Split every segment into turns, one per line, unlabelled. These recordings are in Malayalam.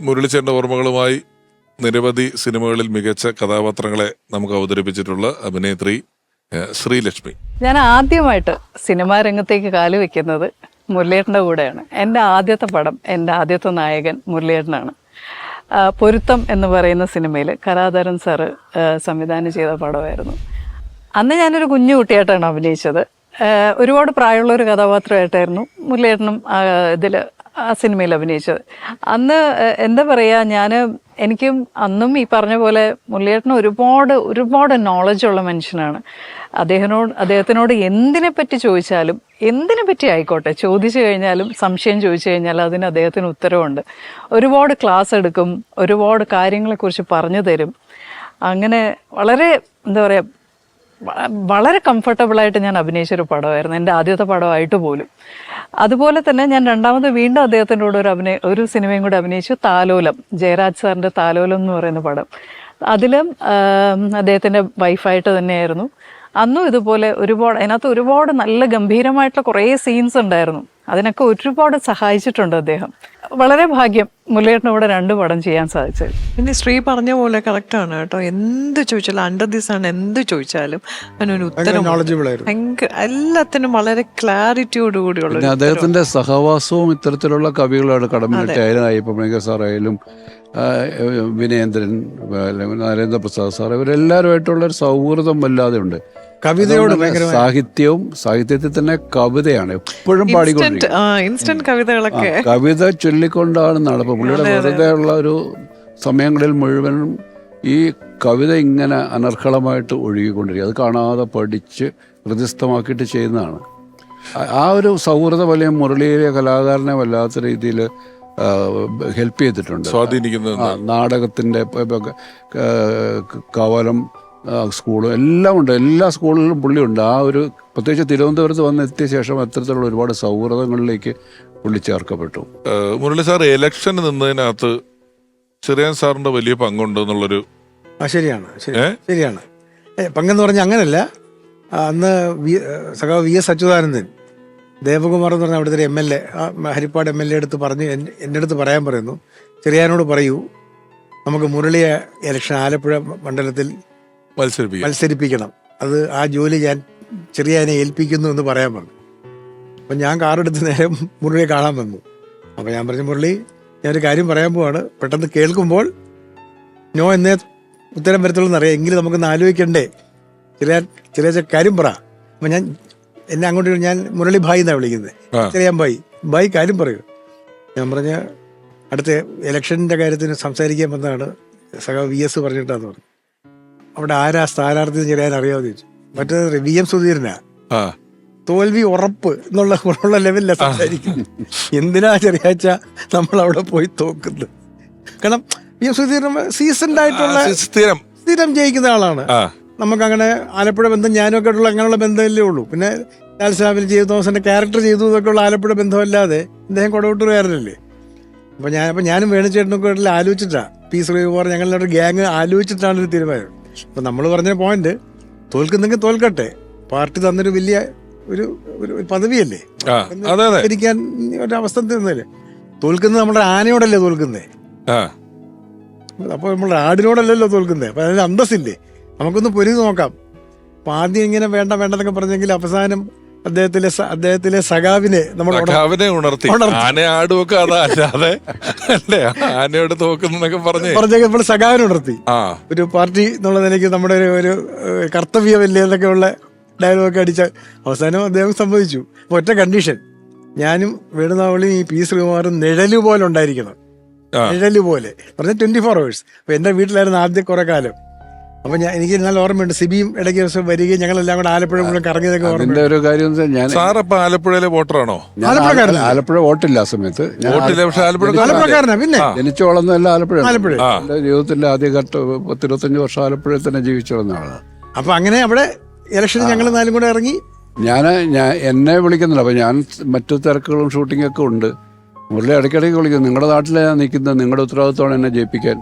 മുരളിച്ചേട്ടന്റെ ഓർമ്മകളുമായി നിരവധി സിനിമകളിൽ മികച്ച കഥാപാത്രങ്ങളെ നമുക്ക് അവതരിപ്പിച്ചിട്ടുള്ള അഭിനേത്രി ശ്രീലക്ഷ്മി.
ഞാൻ ആദ്യമായിട്ട് സിനിമാ രംഗത്തേക്ക് കാൽ വെക്കുന്നത് മുരളിയേട്ടന്റെ കൂടെയാണ്. എന്റെ ആദ്യത്തെ പടം എന്റെ ആദ്യത്തെ നായകൻ മുരളിയേട്ടനാണ്. പൊരുത്തം എന്ന് പറയുന്ന സിനിമയിൽ കലാധരൻ സാറ് സംവിധാനം ചെയ്ത പടമായിരുന്നു. അന്ന് ഞാനൊരു കുഞ്ഞു കുട്ടിയായിട്ടാണ് അഭിനയിച്ചത്. ഒരുപാട് പ്രായമുള്ള ഒരു കഥാപാത്രമായിട്ടായിരുന്നു മുരളിയേട്ടനും ഇതിൽ ആ സിനിമയിൽ അഭിനയിച്ചത്. അന്ന് എന്താ പറയുക ഞാൻ എനിക്കും അന്നും ഈ പറഞ്ഞ പോലെ മുല്ലേട്ടന് ഒരുപാട് ഒരുപാട് നോളജുള്ള മനുഷ്യനാണ്. അദ്ദേഹത്തിനോട് അദ്ദേഹത്തിനോട് എന്തിനെ പറ്റി ചോദിച്ചാലും എന്തിനെ പറ്റി ആയിക്കോട്ടെ ചോദിച്ചു കഴിഞ്ഞാലും സംശയം ചോദിച്ചു കഴിഞ്ഞാലും അതിന് അദ്ദേഹത്തിന് ഉത്തരവുണ്ട്. ഒരുപാട് ക്ലാസ് എടുക്കും ഒരുപാട് കാര്യങ്ങളെക്കുറിച്ച് പറഞ്ഞു തരും. അങ്ങനെ വളരെ എന്താ പറയുക വളരെ കംഫർട്ടബിളായിട്ട് ഞാൻ അഭിനയിച്ചൊരു പടമായിരുന്നു. എന്റെ ആദ്യത്തെ പടമായിട്ട് പോലും. അതുപോലെ തന്നെ ഞാൻ രണ്ടാമത് വീണ്ടും അദ്ദേഹത്തിന്റെ കൂടെ ഒരു അഭിനയ ഒരു സിനിമയും കൂടെ അഭിനയിച്ചു. താലോലം. ജയരാജ് സാറിന്റെ താലോലം എന്ന് പറയുന്ന പടം. അതിലും അദ്ദേഹത്തിന്റെ വൈഫായിട്ട് തന്നെയായിരുന്നു. അന്നും ഇതുപോലെ ഒരുപാട് അതിനകത്ത് ഒരുപാട് നല്ല ഗംഭീരമായിട്ടുള്ള കുറേ സീൻസ് ഉണ്ടായിരുന്നു. അതിനൊക്കെ ഒരുപാട് സഹായിച്ചിട്ടുണ്ട് അദ്ദേഹം. വളരെ ഭാഗ്യം മുല്ലേട്ടനോടെ രണ്ട് പടം ചെയ്യാൻ സാധിച്ചത്.
പിന്നെ ശ്രീ പറഞ്ഞ പോലെ കറക്റ്റാണ് കേട്ടോ. എന്ത് ചോദിച്ചാലും അണ്ടർ ദിസ് ആണ് എന്ത് ചോദിച്ചാലും അതിനൊരു ഉത്തരം ഭയങ്കര എല്ലാത്തിനും വളരെ ക്ലാരിറ്റിയോട് കൂടിയുള്ള
അദ്ദേഹത്തിന്റെ സഹവാസവും ഇത്തരത്തിലുള്ള കവികളാണ് കടമ്പിലിട്ട് അയ്യപ്പ മേഘ സാറായാലും അല്ലെങ്കിൽ നരേന്ദ്രപ്രസാദ് സാർ ഇവരെല്ലാവരുമായിട്ടുള്ള ഒരു സൗഹൃദം വല്ലാതെ ഉണ്ട്
കവിതയോട്
സാഹിത്യവും സാഹിത്യത്തിൽ തന്നെ കവിതയാണ് എപ്പോഴും പാടിക്കൊണ്ടിരിക്കുന്നത്
ഇൻസ്റ്റന്റ് ഇൻസ്റ്റന്റ് കവിതകളൊക്കെ.
കവിത ചൊല്ലിക്കൊണ്ടാണ് നടപ്പ്. പുള്ളിയുടെ വെറുതെ ഉള്ള ഒരു സമയങ്ങളിൽ മുഴുവനും ഈ കവിത ഇങ്ങനെ അനർഹളമായിട്ട് ഒഴുകിക്കൊണ്ടിരിക്കും. അത് കാണാതെ പഠിച്ച് ഹൃദയസ്ഥമാക്കിയിട്ട് ചെയ്യുന്നതാണ്. ആ- ഒരു സൗഹൃദ വലിയ മുരളിയിലെ കലാകാരനെ വല്ലാത്ത രീതിയിൽ ഹെൽപ്പ് ചെയ്തിട്ടുണ്ട്.
സ്വാധീനിക്കുന്നത്
നാടകത്തിന്റെ കവലം സ്കൂളും എല്ലാം ഉണ്ട്. എല്ലാ സ്കൂളിലും പുള്ളിയുണ്ട്. ആ ഒരു പ്രത്യേകിച്ച് തിരുവനന്തപുരത്ത് വന്ന് എത്തിയ ശേഷം അത്തരത്തിലുള്ള ഒരുപാട് സൗഹൃദങ്ങളിലേക്ക് പുള്ളി ചേർക്കപ്പെട്ടു.
മുരളി സാർ ഇലക്ഷന് നിന്നതിനകത്ത് ചെറിയാൻ സാറിന്റെ വലിയ പങ്കുണ്ട് എന്നുള്ളൊരു
ആ ശരിയാണ്. ശരി. ശരിയാണ്. പങ്കെന്ന് പറഞ്ഞാൽ അങ്ങനല്ല. അന്ന് വി സഖാവ് വി എസ് അച്യുതാനന്ദൻ ദേവകുമാർ എന്ന് പറഞ്ഞ അവിടുത്തെ ഒരു M L A Haripad M L A അടുത്ത് പറഞ്ഞു എൻ- എന്റെ അടുത്ത് പറയാൻ പറയുന്നു. ചെറിയാനോട് പറയൂ നമുക്ക് മുരളിയെ ഇലക്ഷൻ ആലപ്പുഴ മണ്ഡലത്തിൽ
മത്സരിപ്പിക്കും
മത്സരിപ്പിക്കണം. അത് ആ ജോലി ഞാൻ ചെറിയാനെ ഏൽപ്പിക്കുന്നു എന്ന് പറയാൻ പറഞ്ഞു. അപ്പം ഞാൻ കാറെടുത്ത് നേരെ മുരളിയെ കാണാൻ വന്നു. അപ്പം ഞാൻ പറഞ്ഞു മുരളി ഞാൻ ഒരു കാര്യം പറയാൻ പോവാണ്. പെട്ടെന്ന് കേൾക്കുമ്പോൾ നോ എന്നേ ഉത്തരം വരത്തുള്ളൂ എന്നറിയാം. എങ്കിലും നമുക്കൊന്ന് ആലോചിക്കണ്ടേ? ചെറിയ ചെറിയ കാര്യം പറ. അപ്പം ഞാൻ എന്നെ അങ്ങോട്ട് ഞാൻ മുരളി ഭായി എന്നാണ് വിളിക്കുന്നത്.
ചെറിയ
ചെറിയാൻ ഭായി. ഭായി കാര്യം പറയൂ. ഞാൻ പറഞ്ഞ അടുത്ത ഇലക്ഷന്റെ കാര്യത്തിന് സംസാരിക്കാൻ വന്നതാണ് സഹ വി എസ് പറഞ്ഞിട്ടാന്ന് പറഞ്ഞു. അവിടെ ആരാ സ്ഥാനാർത്ഥി എന്ന് ചെറിയാൻ അറിയാമെന്ന് ചോദിച്ചു. മറ്റേത് വി എം സുധീരനാ. തോൽവി ഉറപ്പ് എന്നുള്ള ഉള്ള ലെവലിലാണ് സംസാരിക്കുന്നത്. എന്തിനാ ചെറിയാഴ്ച നമ്മൾ അവിടെ പോയി തോക്കുന്നത്? കാരണം വി എം സുധീരൻ സീസൺഡ് ആയിട്ടുള്ള
സ്ഥിരം.
സ്ഥിരം ജയിക്കുന്ന ആളാണ്. നമുക്ക് അങ്ങനെ ആലപ്പുഴ ബന്ധം ഞാനൊക്കെ ആയിട്ടുള്ള അങ്ങനെയുള്ള ബന്ധമല്ലേ ഉള്ളൂ. പിന്നെ ലാൽ സാബിൽ ചെയ്തു തോമസിന്റെ ക്യാരക്ടർ ചെയ്തു എന്നൊക്കെയുള്ള ആലപ്പുഴ ബന്ധമല്ലാതെ അദ്ദേഹം കൊടവട്ടൂരുകാരനല്ലേ അപ്പൊ ഞാൻ അപ്പൊ ഞാനും വേണിച്ചേട്ടനൊക്കെ ആലോചിച്ചിട്ടാ. പി ശ്രീകുമാർ ഞങ്ങളുടെ ഗ്യാങ് ആലോചിച്ചിട്ടാണ് ഒരു തീരുമാനം. അപ്പൊ നമ്മൾ പറഞ്ഞ പോയിന്റ് തോൽക്കുന്നെങ്കിൽ തോൽക്കട്ടെ. പാർട്ടി തന്നൊരു വലിയ ഒരു ഒരു പദവിയല്ലേ?
ആ അതെ അതെ.
ഇരിക്കാൻ ഒരു അവസ്ഥ തന്നല്ലേ തോൽക്കുന്നത് നമ്മുടെ ആനയോടല്ലേ തോൽക്കുന്നേ? അപ്പോൾ നമ്മൾ ആടിനോടല്ലല്ലോ തോൽക്കുന്നത് അപ്പൊ അതിന് അന്തസ്സില്ലേ? നമുക്കൊന്ന് പൊരുതി നോക്കാം. അപ്പൊ ആദ്യം ഇങ്ങനെ വേണ്ട വേണ്ടെന്നൊക്കെ പറഞ്ഞെങ്കിൽ അവസാനം അദ്ദേഹത്തിലെ അദ്ദേഹത്തിലെ സഖാവിനെ നമ്മൾ
സഖാവിനെ ഉണർത്തി. ആന ആടുമൊക്കെ അതാ അല്ലാതെ അല്ലേ? ആനയോട് തോക്കുന്നൊക്കെ പറഞ്ഞു.
പറഞ്ഞൊക്കെ നമ്മൾ സഖാവിനെ ഉണർത്തി. ഒരു പാർട്ടി എന്നുള്ള നിലയ്ക്ക് നമ്മുടെ ഒരു ഒരു കർത്തവ്യമല്ലേ എന്നൊക്കെ ഉള്ള ഡയലോഗൊക്കെ അടിച്ച അവസാനം അദ്ദേഹം സംഭവിച്ചു അപ്പൊ ഒറ്റ കണ്ടീഷൻ ഞാനും വേണുനാവളിയും ഈ പി ശ്രീകുമാറും നിഴൽ പോലെ ഉണ്ടായിരിക്കണം. നിഴൽ പോലെ പറഞ്ഞ ട്വന്റി ഫോർ അവേഴ്സ് അപ്പൊ എന്റെ വീട്ടിലായിരുന്നു ആദ്യ കുറെ കാലം. അപ്പൊ ഞാൻ എനിക്ക് നല്ല ഓർമ്മയുണ്ട്. സിബിയും ഇടയ്ക്ക് ദിവസം വരികയും ഞങ്ങളെല്ലാം കൂടെ ആലപ്പുഴ മുഴുവൻ കറങ്ങിയതൊക്കെ
അതിന്റെ ഒരു കാര്യം എന്ന് വെച്ചാൽ ഞാൻ
സാർ അപ്പൊ ആലപ്പുഴയിലെ വോട്ടറാണോ?
ഞാൻ? ആലപ്പുഴ വോട്ടില്ല ആ സമയത്ത്. ഞാൻ
വോട്ടില്ല പക്ഷെ ആലപ്പുഴ
ആലപ്പുഴക്കാരനാ. പിന്നെ?
ജനിച്ചു എല്ലാം ആലപ്പുഴ
ആലപ്പുഴ.
ആ.
ആദ്യഘട്ട പത്തിരുപത്തഞ്ച് വർഷം ആലപ്പുഴയിൽ തന്നെ ജീവിച്ചു വളർന്ന ആളാണ്
അപ്പൊ അങ്ങനെ അവിടെ ഇലക്ഷൻ ഞങ്ങൾ നാലും കൂടെ ഇറങ്ങി.
ഞാൻ ഞാൻ എന്നെ വിളിക്കുന്നില്ല. അപ്പൊ ഞാൻ മറ്റു തിരക്കുകളും ഷൂട്ടിംഗ് ഒക്കെ ഉണ്ട്. മുരളി ഇടയ്ക്കിടയ്ക്ക് വിളിക്കുന്നു നിങ്ങളുടെ നാട്ടിലെ ഞാൻ നിൽക്കുന്നത്. നിങ്ങളുടെ ഉത്തരവാദിത്തമാണ് എന്നെ ജയിപ്പിക്കാൻ.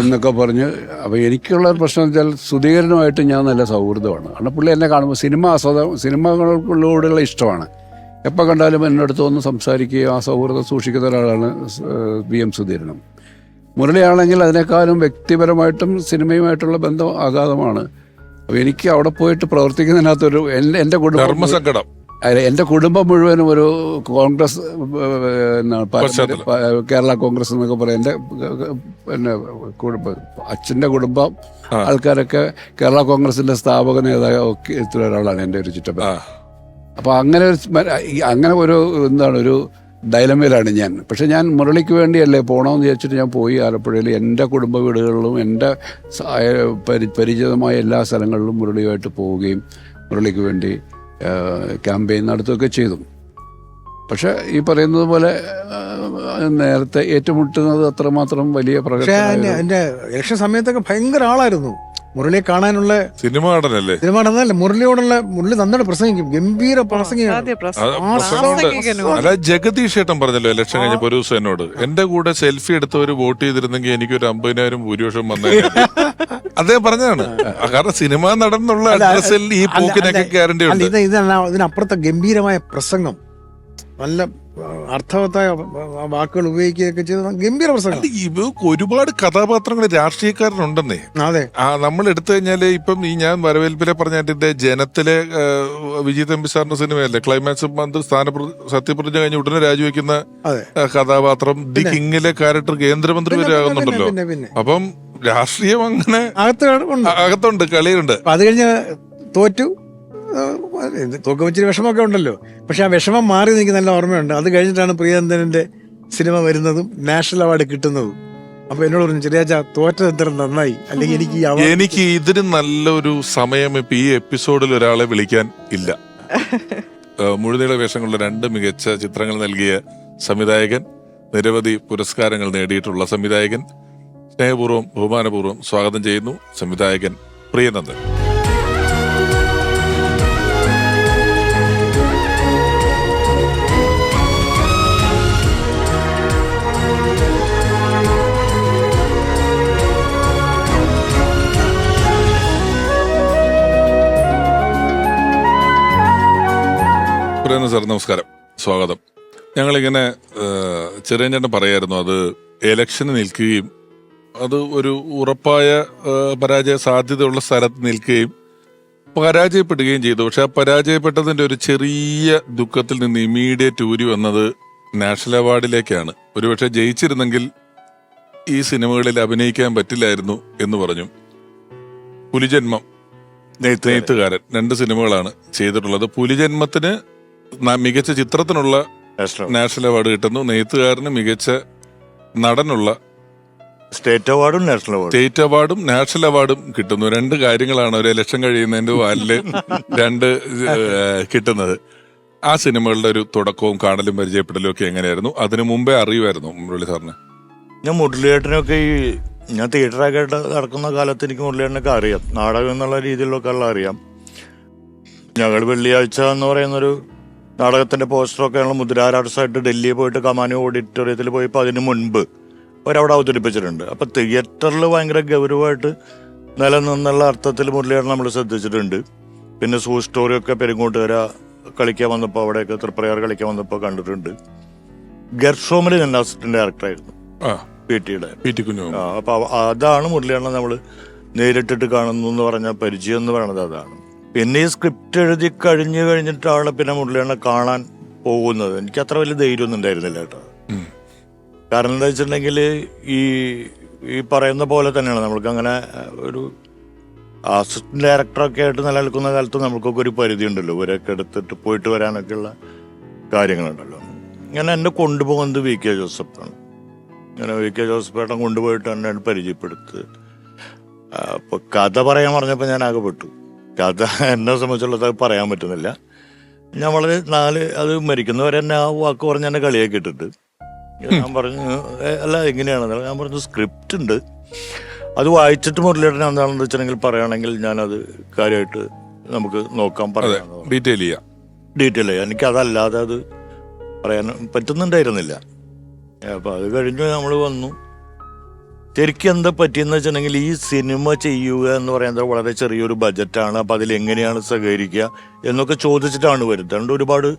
എന്നൊക്കെ പറഞ്ഞ് അപ്പൊ എനിക്കുള്ള ഒരു പ്രശ്നം വെച്ചാൽ സുധീരനുമായിട്ട് ഞാൻ നല്ല സൗഹൃദമാണ്. കാരണം പുള്ളി എന്നെ കാണുമ്പോൾ സിനിമ ആസ്വാദം സിനിമകളോടുള്ള ഇഷ്ടമാണ്. എപ്പോൾ കണ്ടാലും എന്നോട് ഒന്ന് സംസാരിക്കുകയും ആ സൗഹൃദം സൂക്ഷിക്കുന്ന ഒരാളാണ് വി എം സുധീരനും. മുരളിയാണെങ്കിൽ അതിനേക്കാളും വ്യക്തിപരമായിട്ടും സിനിമയുമായിട്ടുള്ള ബന്ധം അഗാധമാണ് അപ്പോൾ എനിക്ക് അവിടെ പോയിട്ട് പ്രവർത്തിക്കുന്നതിനകത്തൊരു എന്റെ എന്റെ കുടുംബം എന്റെ കുടുംബം മുഴുവനും ഒരു കോൺഗ്രസ് കേരള കോൺഗ്രസ് എന്നൊക്കെ പറയും. എന്റെ പിന്നെ കുടുംബം അച്ഛന്റെ കുടുംബം ആൾക്കാരൊക്കെ കേരള കോൺഗ്രസിന്റെ സ്ഥാപക നേതാവ് ഒക്കെ ഇതിൽ ഒരാളാണ് എന്റെ ഒരു ചുറ്റപ്പൻ. അപ്പൊ അങ്ങനെ ഒരു അങ്ങനെ ഒരു എന്താണ് ഒരു ഡൈലമയിലാണ് ഞാൻ. പക്ഷെ ഞാൻ മുരളിക്ക് വേണ്ടിയല്ലേ പോകണമെന്ന് വിചാരിച്ചിട്ട് ഞാൻ പോയി ആലപ്പുഴയിൽ. എന്റെ കുടുംബ വീടുകളിലും എന്റെ പരിചിതമായ എല്ലാ സ്ഥലങ്ങളിലും മുരളിയുമായിട്ട് പോവുകയും മുരളിക്ക് വേണ്ടി ക്യാമ്പയിൻ നടത്തുകയൊക്കെ ചെയ്തു. പക്ഷെ ഈ പറയുന്നത് പോലെ നേരത്തെ ഏറ്റുമുട്ടുന്നത് അത്രമാത്രം വലിയ പ്രകടനം
എന്റെ ഇലക്ഷൻ സമയത്തൊക്കെ ഭയങ്കര ആളായിരുന്നു. മുരളിയെ കാണാനുള്ള
സിനിമ നടനല്ലേ?
സിനിമ നടന്നല്ല മുരളിയോടുള്ള മുരളി നന്നായിട്ട് പ്രസംഗിക്കും. ഗംഭീര പ്രസംഗിയാണ്.
അല്ല ജഗദീഷ് ഏട്ടൻ പറഞ്ഞല്ലോ ഇലക്ഷൻ കഴിഞ്ഞപ്പോ ഒരു ദിവസം എന്നോട് എന്റെ കൂടെ സെൽഫി എടുത്തവര് വോട്ട് ചെയ്തിരുന്നെങ്കിൽ എനിക്ക് ഒരു അമ്പതിനായിരം ഭൂരിപക്ഷം വന്നേ അദ്ദേഹം പറഞ്ഞതാണ്. കാരണം സിനിമ നടന്നുള്ള എന്നുള്ള അഡ്രസ്സിൽ ഈ പോക്കിനൊക്കെ ഗ്യാരണ്ടി ഉണ്ട്.
ഇതിനപ്പുറത്തെ ഗംഭീരമായ പ്രസംഗം. നല്ല അർത്ഥവത്തായ വാക്കുകൾ ഉപയോഗിക്കുകയൊക്കെ ചെയ്ത ഗംഭീര പ്രസംഗം.
അല്ല, ഇവ ഒരുപാട് കഥാപാത്രങ്ങൾ രാഷ്ട്രീയക്കാരനുണ്ടെന്നേ
അതെ.
ആ നമ്മൾ എടുത്തു കഴിഞ്ഞാൽ ഇപ്പം ഈ ഞാൻ വരവേൽപ്പിലെ പറഞ്ഞിട്ട് ജനത്തിലെ വിജയ് തമ്പി സാറിന്റെ സിനിമയല്ലേ ക്ലൈമാക്സ് മന്ത്രി സ്ഥാനപ്രതി സത്യപ്രതിജ്ഞ കഴിഞ്ഞ് ഉടനെ രാജിവെക്കുന്ന കഥാപാത്രം ദി കിങ്ങിലെ ക്യാരക്ടർ കേന്ദ്രമന്ത്രി വരെ ആകുന്നുണ്ടല്ലോ. അപ്പം രാഷ്ട്രീയം അങ്ങനെ അകത്തുണ്ട് കളിയുണ്ട്
അത് കഴിഞ്ഞ് തോറ്റു ആ, ഇത് തോക്ക് വെച്ചിട്ട് വിഷമമൊക്കെ ഉണ്ടല്ലോ. പക്ഷെ ആ വിഷമം മാറി എനിക്ക് നല്ല ഓർമ്മയുണ്ട്. അത് കഴിഞ്ഞിട്ടാണ് പ്രിയനന്ദനന്റെ സിനിമ വരുന്നതും നാഷണൽ അവാർഡ് കിട്ടുന്നതും. അപ്പൊ എന്നോട് പറഞ്ഞു ചെറിയാച്ച എത്ര നന്നായി. അല്ലെങ്കിൽ എനിക്ക്
എനിക്ക് ഇതിന് നല്ലൊരു സമയം ഇപ്പൊ ഈ എപ്പിസോഡിൽ ഒരാളെ വിളിക്കാൻ ഇല്ല. മുഴുനീള വേഷങ്ങളുടെ രണ്ട് മികച്ച ചിത്രങ്ങൾ നൽകിയ സംവിധായകൻ നിരവധി പുരസ്കാരങ്ങൾ നേടിയിട്ടുള്ള സംവിധായകൻ സ്നേഹപൂർവം ബഹുമാനപൂർവം സ്വാഗതം ചെയ്യുന്നു സംവിധായകൻ പ്രിയനന്ദൻ. പ്രിയനന്ദൻ സാർ നമസ്കാരം. സ്വാഗതം. ഞങ്ങളിങ്ങനെ ചെറിയഞ്ചേട്ടൻ പറയായിരുന്നു അത് എലക്ഷന് നിൽക്കുകയും അത് ഒരു ഉറപ്പായ പരാജയ സാധ്യതയുള്ള സ്ഥലത്ത് നിൽക്കുകയും പരാജയപ്പെടുകയും ചെയ്തു. പക്ഷെ ആ പരാജയപ്പെട്ടതിന്റെ ഒരു ചെറിയ ദുഃഖത്തിൽ നിന്ന് ഇമീഡിയറ്റ് ഊരി വന്നത് നാഷണൽ അവാർഡിലേക്കാണ്. ഒരുപക്ഷെ ജയിച്ചിരുന്നെങ്കിൽ ഈ സിനിമകളിൽ അഭിനയിക്കാൻ പറ്റില്ലായിരുന്നു എന്ന് പറഞ്ഞു. പുലിജന്മം നെയ്ത്തുകാരൻ രണ്ട് സിനിമകളാണ് ചെയ്തിട്ടുള്ളത്. പുലിജന്മത്തിന് മികച്ച ചിത്രത്തിനുള്ള നാഷണൽ അവാർഡ് കിട്ടുന്നു. നെയ്ത്തുകാരന് മികച്ച നടനുള്ള
സ്റ്റേറ്റ് അവാർഡും നാഷണൽ അവാർഡും
സ്റ്റേറ്റ് അവാർഡും നാഷണൽ അവാർഡും കിട്ടുന്നു. രണ്ട് കാര്യങ്ങളാണ് ഒരു ഇലക്ഷൻ കഴിയുന്നതിന്റെ വാലിൽ രണ്ട് കിട്ടുന്നത്. ആ സിനിമകളുടെ ഒരു തുടക്കവും കാണലും പരിചയപ്പെടലും ഒക്കെ എങ്ങനെയായിരുന്നു? അതിനു മുമ്പേ അറിയുമായിരുന്നു മുരളി സാറിന്?
ഞാൻ മുരളിയേട്ടനൊക്കെ ഈ ഞാൻ തിയേറ്ററൊക്കെ നടക്കുന്ന കാലത്ത് എനിക്ക് മുരളിയേട്ടനൊക്കെ അറിയാം. നാടകം എന്നുള്ള രീതിയിലൊക്കെ ഉള്ള അറിയാം. ഞങ്ങൾ വെള്ളിയാഴ്ച എന്ന് പറയുന്നൊരു നാടകത്തിന്റെ പോസ്റ്ററൊക്കെ ഞങ്ങൾ മുദ്രാരാട്സായിട്ട് ഡൽഹിയിൽ പോയിട്ട് കമാനു ഓഡിറ്റോറിയത്തിൽ പോയപ്പോൾ അതിന് മുൻപ് അവരവിടെ അവതരിപ്പിച്ചിട്ടുണ്ട്. അപ്പൊ തിയേറ്ററിൽ ഭയങ്കര ഗൗരവമായിട്ട് നിലനിന്നുള്ള അർത്ഥത്തിൽ മുരളിയാണ് നമ്മൾ ശ്രദ്ധിച്ചിട്ടുണ്ട്. പിന്നെ സൂ സ്റ്റോറിയൊക്കെ പെരുങ്ങോട്ടുകര കളിക്കാൻ വന്നപ്പോൾ അവിടെയൊക്കെ തൃപ്രയാർ കളിക്കാൻ വന്നപ്പോൾ കണ്ടിട്ടുണ്ട്. ഗർഷോമിൽ ഞാൻ അസിസ്റ്റന്റ് ഡയറക്ടറായിരുന്നു പി ടിയുടെ
പി ടി കുഞ്ഞു.
ആ, അപ്പൊ അതാണ് മുരളിയാണ് നമ്മൾ നേരിട്ടിട്ട് കാണുന്നു എന്ന് പറഞ്ഞ പരിചയം എന്ന് പറയുന്നത് അതാണ്. പിന്നെ ഈ സ്ക്രിപ്റ്റ് എഴുതി കഴിഞ്ഞ് കഴിഞ്ഞിട്ടാണ് പിന്നെ മുരളിയണ്ണ കാണാൻ പോകുന്നത്. എനിക്ക് അത്ര വലിയ ധൈര്യമൊന്നും ഉണ്ടായിരുന്നില്ല കേട്ടോ. കാരണം എന്താ വെച്ചിട്ടുണ്ടെങ്കിൽ ഈ ഈ പറയുന്ന പോലെ തന്നെയാണ്. നമ്മൾക്ക് അങ്ങനെ ഒരു അസിസ്റ്റന്റ് ഡയറക്ടറൊക്കെ ആയിട്ട് നിലനിൽക്കുന്ന കാലത്ത് നമുക്കൊക്കെ ഒരു പരിധി ഉണ്ടല്ലോ. ഇവരൊക്കെ എടുത്തിട്ട് പോയിട്ട് വരാനൊക്കെയുള്ള കാര്യങ്ങളുണ്ടല്ലോ. ഇങ്ങനെ എന്നെ കൊണ്ടുപോകുന്നത് വി കെ ജോസഫാണ്. ഇങ്ങനെ വി കെ ജോസഫ് ഏട്ടൻ കൊണ്ടുപോയിട്ട് എന്നെ പരിചയപ്പെടുത്ത് അപ്പൊ കഥ പറയാൻ പറഞ്ഞപ്പോൾ ഞാൻ ആകെ പെട്ടു കഥ എന്നെ സംബന്ധിച്ചുള്ളത് പറയാൻ പറ്റുന്നില്ല. ഞാൻ വളരെ നാല് അത് മരിക്കുന്നവരെ എന്നെ ആ വാക്ക് പറഞ്ഞ് എന്നെ കളിയാക്കി ഇട്ടിട്ട് ഞാൻ പറഞ്ഞു "ഏ, അല്ല എങ്ങനെയാണെന്ന് ഞാൻ പറഞ്ഞു സ്ക്രിപ്റ്റ് ഉണ്ട്. അത് വായിച്ചിട്ട് മുരളിയേട്ടൻ എന്താണെന്ന് വെച്ചിട്ടുണ്ടെങ്കിൽ പറയുകയാണെങ്കിൽ ഞാനത് കാര്യമായിട്ട് നമുക്ക്
നോക്കാൻ
പറയാം
ഡീറ്റെയിൽ ചെയ്യാം.
ഡീറ്റെയിൽ ചെയ്യാം. എനിക്ക് അതല്ലാതെ അത് പറയാൻ പറ്റുന്നുണ്ടായിരുന്നില്ല. അപ്പൊ അത് കഴിഞ്ഞ് നമ്മൾ വന്നു. ശരിക്കും എന്താ പറ്റിയെന്ന് വെച്ചിട്ടുണ്ടെങ്കിൽ ഈ സിനിമ ചെയ്യുക എന്ന് പറയുന്നത് വളരെ ചെറിയൊരു ബജറ്റാണ്. അപ്പം അതിൽ എങ്ങനെയാണ് സഹകരിക്കുക എന്നൊക്കെ ചോദിച്ചിട്ടാണ് വരുന്നത്. ഒരുപാട്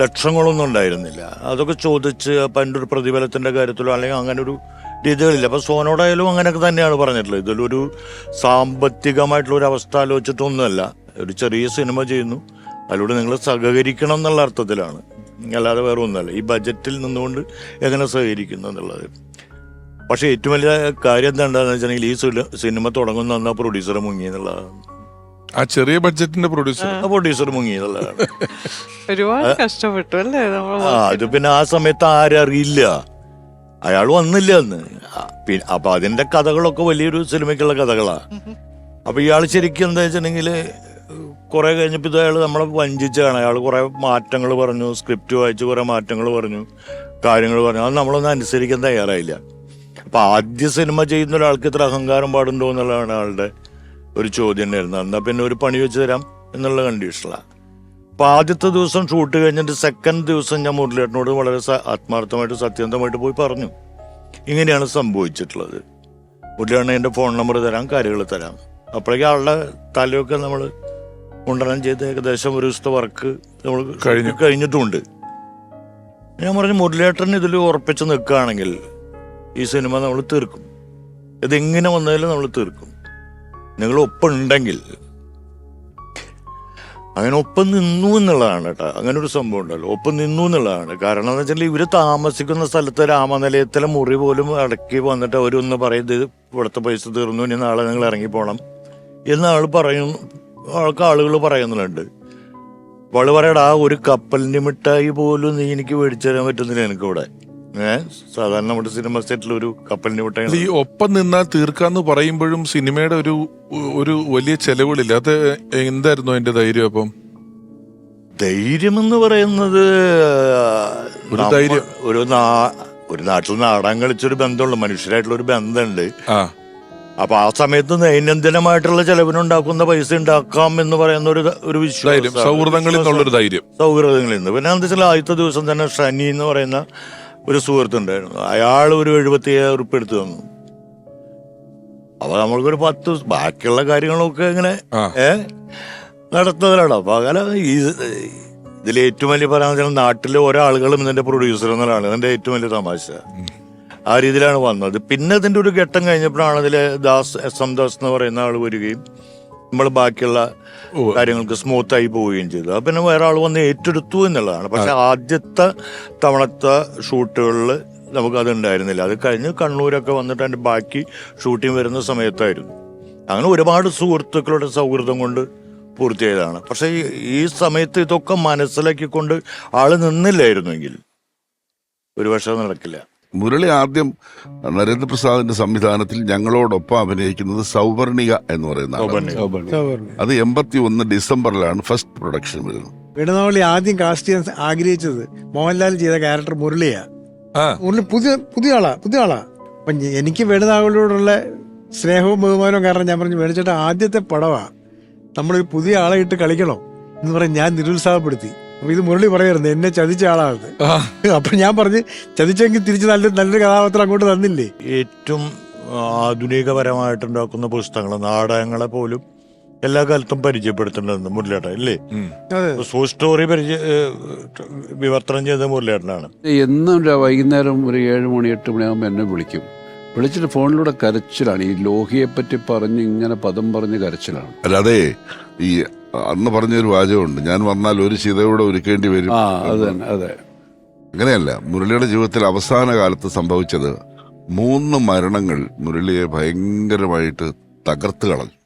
ലക്ഷങ്ങളൊന്നും ഉണ്ടായിരുന്നില്ല. അതൊക്കെ ചോദിച്ച് അപ്പം എന്റെ ഒരു പ്രതിഫലത്തിന്റെ കാര്യത്തിലോ അല്ലെങ്കിൽ അങ്ങനെ ഒരു രീതികളില്ല. അപ്പം സോനോടായാലും അങ്ങനെയൊക്കെ തന്നെയാണ് പറഞ്ഞിട്ടുള്ളത്. ഇതിലൊരു സാമ്പത്തികമായിട്ടുള്ള ഒരു അവസ്ഥ ആലോചിച്ചിട്ടൊന്നുമല്ല. ഒരു ചെറിയ സിനിമ ചെയ്യുന്നു. അതിലൂടെ നിങ്ങൾ സഹകരിക്കണം എന്നുള്ള അർത്ഥത്തിലാണ്. അല്ലാതെ വേറെ ഒന്നുമല്ല ഈ ബജറ്റിൽ നിന്നുകൊണ്ട് എങ്ങനെ സഹകരിക്കുന്നു എന്നുള്ളത്. പക്ഷെ ഏറ്റവും വലിയ കാര്യം എന്താണെന്ന് വെച്ചിട്ടുണ്ടെങ്കിൽ ഈ സിനിമ തുടങ്ങുന്ന അന്ന് ആ പ്രൊഡ്യൂസർ മുങ്ങി എന്നുള്ള
ആ ചെറിയ ബഡ്ജറ്റിന്റെ പ്രൊഡ്യൂസർ
ആ പ്രൊഡ്യൂസർ മുങ്ങി എന്നുള്ളതാണ്.
ഒരുപാട് കഷ്ടപ്പെട്ടു അല്ലേ
ആ അത് പിന്നെ ആ സമയത്ത് ആരറിയില്ല. അയാൾ വന്നില്ല അന്ന്. പിന്നെ അപ്പൊ അതിന്റെ കഥകളൊക്കെ വലിയൊരു സിനിമയ്ക്കുള്ള കഥകളാ. അപ്പൊ ഇയാൾ ശരിക്കും എന്താ വെച്ചിട്ടുണ്ടെങ്കിൽ കുറെ കഴിഞ്ഞപ്പോ ഇത് അയാൾ നമ്മളെ വഞ്ചിച്ചാണ് അയാൾ കുറെ മാറ്റങ്ങൾ പറഞ്ഞു സ്ക്രിപ്റ്റ് വായിച്ച് കുറെ മാറ്റങ്ങൾ പറഞ്ഞു കാര്യങ്ങൾ പറഞ്ഞു. അത് നമ്മളൊന്നും അനുസരിക്കാൻ തയ്യാറായില്ല. അപ്പൊ ആദ്യ സിനിമ ചെയ്യുന്ന ഒരാൾക്ക് ഇത്ര അഹങ്കാരം പാടുണ്ടോ എന്നുള്ളതാണ് ആളുടെ ഒരു ചോദ്യം ഉണ്ടായിരുന്നത് എന്നാ പിന്നെ ഒരു പണി വെച്ച് തരാം എന്നുള്ള കണ്ടീഷനിലാണ് അപ്പൊ ആദ്യത്തെ ദിവസം ഷൂട്ട് കഴിഞ്ഞിട്ട് സെക്കൻഡ് ദിവസം ഞാൻ മുരളിയേട്ടനോട് വളരെ ആത്മാർത്ഥമായിട്ട് സത്യന്തമായിട്ട് പോയി പറഞ്ഞു. ഇങ്ങനെയാണ് സംഭവിച്ചിട്ടുള്ളത്. മുരളിയേട്ടൻ എന്റെ ഫോൺ നമ്പർ തരാം കാര്യങ്ങൾ തരാം. അപ്പോഴേക്കും ആളുടെ തലയൊക്കെ നമ്മൾ മുണ്ടനം ചെയ്ത് ഏകദേശം ഒരു ദിവസത്തെ വർക്ക് നമ്മൾ
കഴിഞ്ഞു.
കഴിഞ്ഞിട്ടുമുണ്ട് ഞാൻ പറഞ്ഞു മുരളിയേട്ടൻ ഇതിൽ ഉറപ്പിച്ച് നിൽക്കുകയാണെങ്കിൽ ഈ സിനിമ നമ്മൾ തീർക്കും. ഇതെങ്ങനെ വന്നാലും നമ്മൾ തീർക്കും. നിങ്ങൾ ഒപ്പം ഉണ്ടെങ്കിൽ അങ്ങനെ ഒപ്പം നിന്നു എന്നുള്ളതാണ് കേട്ടോ. അങ്ങനെ ഒരു സംഭവം ഉണ്ടല്ലോ. ഒപ്പം നിന്നു എന്നുള്ളതാണ്. കാരണം എന്ന് വെച്ചാൽ ഇവർ താമസിക്കുന്ന സ്ഥലത്ത് രാമനിലയത്തിലെ മുറി പോലും അടക്കി വന്നിട്ട് അവരൊന്ന് പറയുന്നത് ഇവിടുത്തെ പൈസ തീർന്നു ഇനി നാളെ നിങ്ങൾ ഇറങ്ങി പോണം എന്ന് ആൾ പറയുന്നു ആൾക്ക് ആളുകൾ പറയുന്നുണ്ട്. അവൾ പറയടാ ഒരു കപ്പലിന്റെ മിഠായി പോലും നീ എനിക്ക് മേടിച്ചു തരാൻ പറ്റുന്നില്ല എനിക്ക് ഇവിടെ ഏഹ് സാധാരണ നമ്മുടെ സിനിമ സെറ്റിൽ ഒരു കപ്പലിന്റെ വിട്ട
ഈ ഒപ്പം നിന്നാൽ തീർക്കാന്ന് പറയുമ്പോഴും സിനിമയുടെ ഒരു ഒരു വലിയ ചെലവുകളില്ല. അത് എന്തായിരുന്നു അതിന്റെ ധൈര്യം അപ്പം?
ധൈര്യം എന്ന് പറയുന്നത്
ഒരു ധൈര്യം.
ഒരു നാ- ഒരു നാട്ടിൽ നാടാൻ കളിച്ചൊരു ബന്ധമുള്ള. മനുഷ്യരായിട്ടുള്ള ഒരു ബന്ധമുണ്ട്. അപ്പൊ ആ സമയത്ത് ദൈനംദിനമായിട്ടുള്ള ചെലവിനുണ്ടാക്കുന്ന പൈസ ഉണ്ടാക്കാം എന്ന് പറയുന്ന ഒരു ഒരു വിശ്വാസം
സൗഹൃദങ്ങളിൽ നിന്നുള്ളൊരു ധൈര്യം.
സൗഹൃദങ്ങളിൽ നിന്ന്. പിന്നെ എന്താ വെച്ചാൽ ആദ്യത്തെ ദിവസം തന്നെ ഷനി എന്ന് പറയുന്ന ഒരു സുഹൃത്തുണ്ടായിരുന്നു. അയാൾ ഒരു എഴുപത്തി ഏഴ് ഉറുപ്പ് എടുത്തു തന്നു. അപ്പൊ നമ്മൾക്കൊരു പത്ത് ബാക്കിയുള്ള കാര്യങ്ങളൊക്കെ ഇങ്ങനെ. ഏ നടത്തുന്നതിലാണ്? അപ്പൊ അങ്ങനെ ഈ ഇതിൽ ഏറ്റവും വലിയ പരാമർശം നാട്ടിലെ ഒരാളുകളും ഇതിന്റെ പ്രൊഡ്യൂസർ എന്നുള്ളതാണ് ഇതിന്റെ ഏറ്റവും വലിയ തമാശ. ആ രീതിയിലാണ് വന്നത്. പിന്നെ ഇതിന്റെ ഒരു ഘട്ടം കഴിഞ്ഞപ്പോഴാണ് ഇതിലെ ദാസ് എസ് എം ദാസ് എന്ന് പറയുന്ന ആൾ വരികയും നമ്മൾ ബാക്കിയുള്ള. കാര്യങ്ങൾക്ക് സ്മൂത്ത് ആയി പോവുകയും ചെയ്തു. പിന്നെ വേറെ ആൾ വന്ന് ഏറ്റെടുത്തു എന്നുള്ളതാണ്. പക്ഷെ ആദ്യത്തെ തവണത്തെ ഷൂട്ടുകളിൽ നമുക്കത് ഉണ്ടായിരുന്നില്ല. അത് കഴിഞ്ഞ് കണ്ണൂരൊക്കെ വന്നിട്ട് അതിന്റെ ബാക്കി ഷൂട്ടിംഗ് വരുന്ന സമയത്തായിരുന്നു. അങ്ങനെ ഒരുപാട് സുഹൃത്തുക്കളുടെ സൗഹൃദം കൊണ്ട് പൂർത്തിയായതാണ്. പക്ഷെ ഈ- ഈ സമയത്ത് ഇതൊക്കെ മനസ്സിലാക്കിക്കൊണ്ട് ആൾ നിന്നില്ലായിരുന്നെങ്കിൽ ഒരുപക്ഷെ വർഷം നടക്കില്ല.
മുരളി ആദ്യം നരേന്ദ്രപ്രസാദിന്റെ സംവിധാനത്തിൽ ഞങ്ങളോടൊപ്പം അഭിനയിക്കുന്നത് സൗവർണിക എന്ന് പറയുന്ന അത് എൺപത്തി ഒന്ന് ഡിസംബറിലാണ് ഫസ്റ്റ് പ്രൊഡക്ഷൻ വരുന്നത്.
വേണുനാവളി ആദ്യം കാസ്റ്റ് ചെയ്യാൻ ആഗ്രഹിച്ചത് മോഹൻലാൽ ചെയ്ത ക്യാരക്ടർ മുരളിയാ. മുരളി പുതിയ പുതിയ ആളാ പുതിയ ആളാ. അപ്പൊ എനിക്ക് വേണുനാവളിയോടുള്ള സ്നേഹവും ബഹുമാനവും കാരണം ഞാൻ പറഞ്ഞു വേണിച്ചേട്ടാ ആദ്യത്തെ പടവാ. നമ്മളൊരു പുതിയ ആളെ ഇട്ട് കളിക്കണം എന്ന് പറഞ്ഞ് ഞാൻ നിരുത്സാഹപ്പെടുത്തി. അപ്പൊ ഇത് മുരളി പറയായിരുന്നു എന്നെ ചതിച്ച ആളാണ്. അപ്പൊ ഞാൻ പറഞ്ഞ് ചതിച്ചെങ്കിൽ തിരിച്ച് നല്ല നല്ലൊരു കഥാപാത്രം അങ്ങോട്ട് തന്നില്ലേ?
ഏറ്റവും ആധുനികപരമായിട്ടുണ്ടാക്കുന്ന പുസ്തകങ്ങൾ നാടകങ്ങളെ പോലും എല്ലാ കാലത്തും പരിചയപ്പെടുത്തേണ്ടത് മുരളിയേട്ടൻ ഇല്ലേ. സോ സ്റ്റോറി പരിചയ വിവർത്തനം ചെയ്ത മുരളിയേട്ടനാണ്.
എന്നും വൈകുന്നേരം ഒരു ഏഴ് മണി എട്ട് മണിയാകുമ്പോൾ എന്നെ വിളിക്കും. വിളിച്ചിട്ട് ഫോണിലൂടെ കരച്ചിലാണ്. ഈ ലോഹിയെ പറ്റി പറഞ്ഞ് ഇങ്ങനെ പദം പറഞ്ഞ് കരച്ചിലാണ്.
അല്ലാതെ ഈ അന്ന് പറഞ്ഞൊരു വാചകമുണ്ട് ഞാൻ വന്നാൽ ഒരു ചിതയോടെ ഒരുക്കേണ്ടി വരും.
അതെ.
അങ്ങനെയല്ല മുരളിയുടെ ജീവിതത്തിൽ അവസാന കാലത്ത് സംഭവിച്ചത് മൂന്ന് മരണങ്ങൾ മുരളിയെ ഭയങ്കരമായിട്ട് തകർത്ത് കളഞ്ഞു.